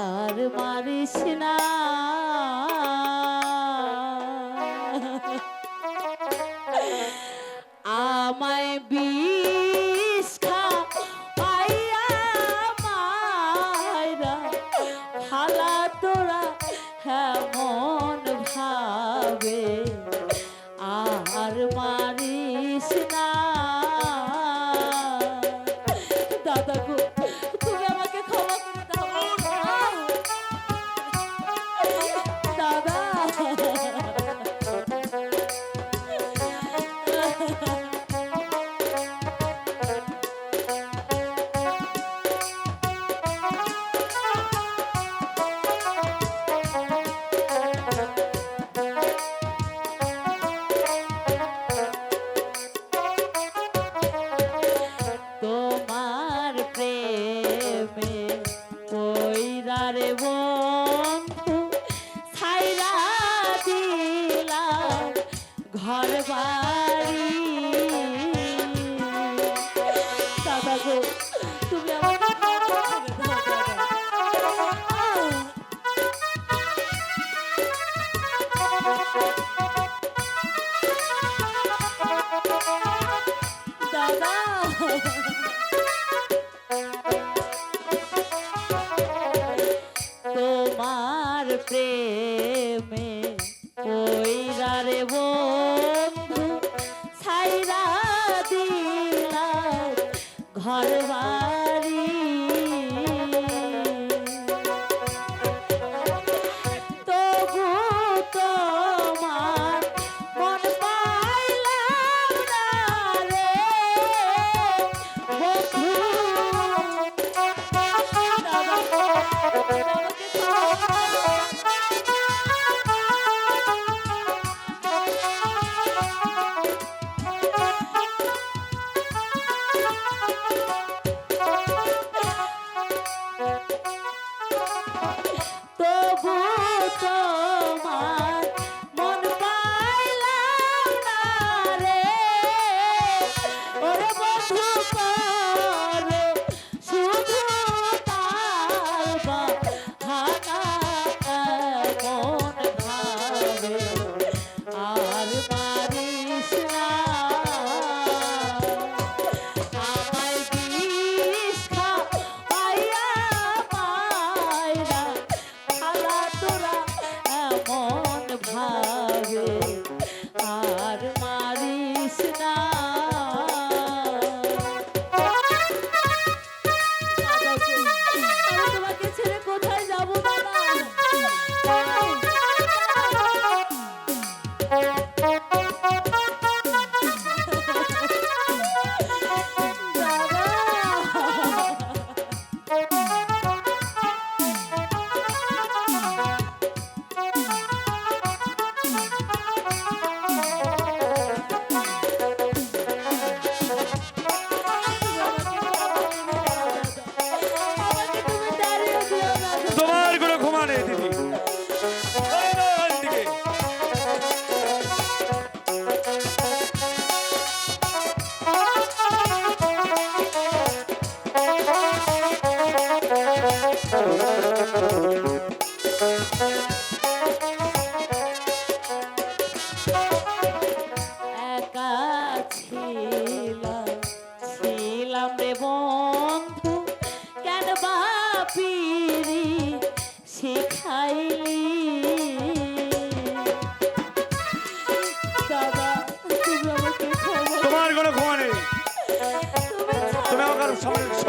আর মারিস না। যারে বন্ধু ছাইরা দিলাম ঘর বাড়ি। দাদা গো তুমি দাদা। everybody wants.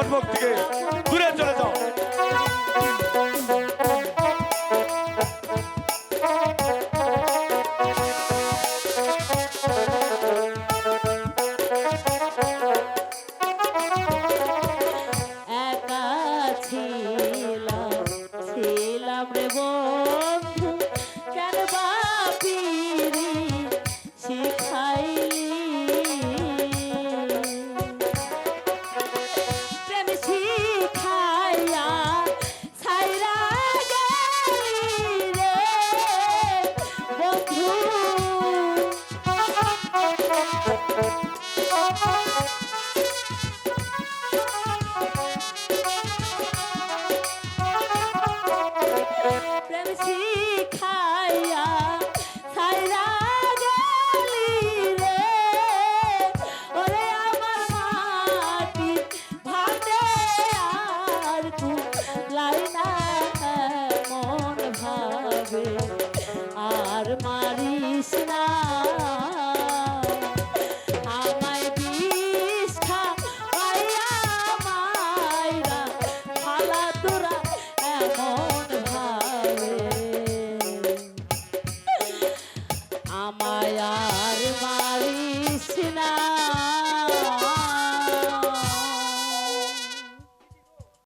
한번 되게 노래 한 줄 하자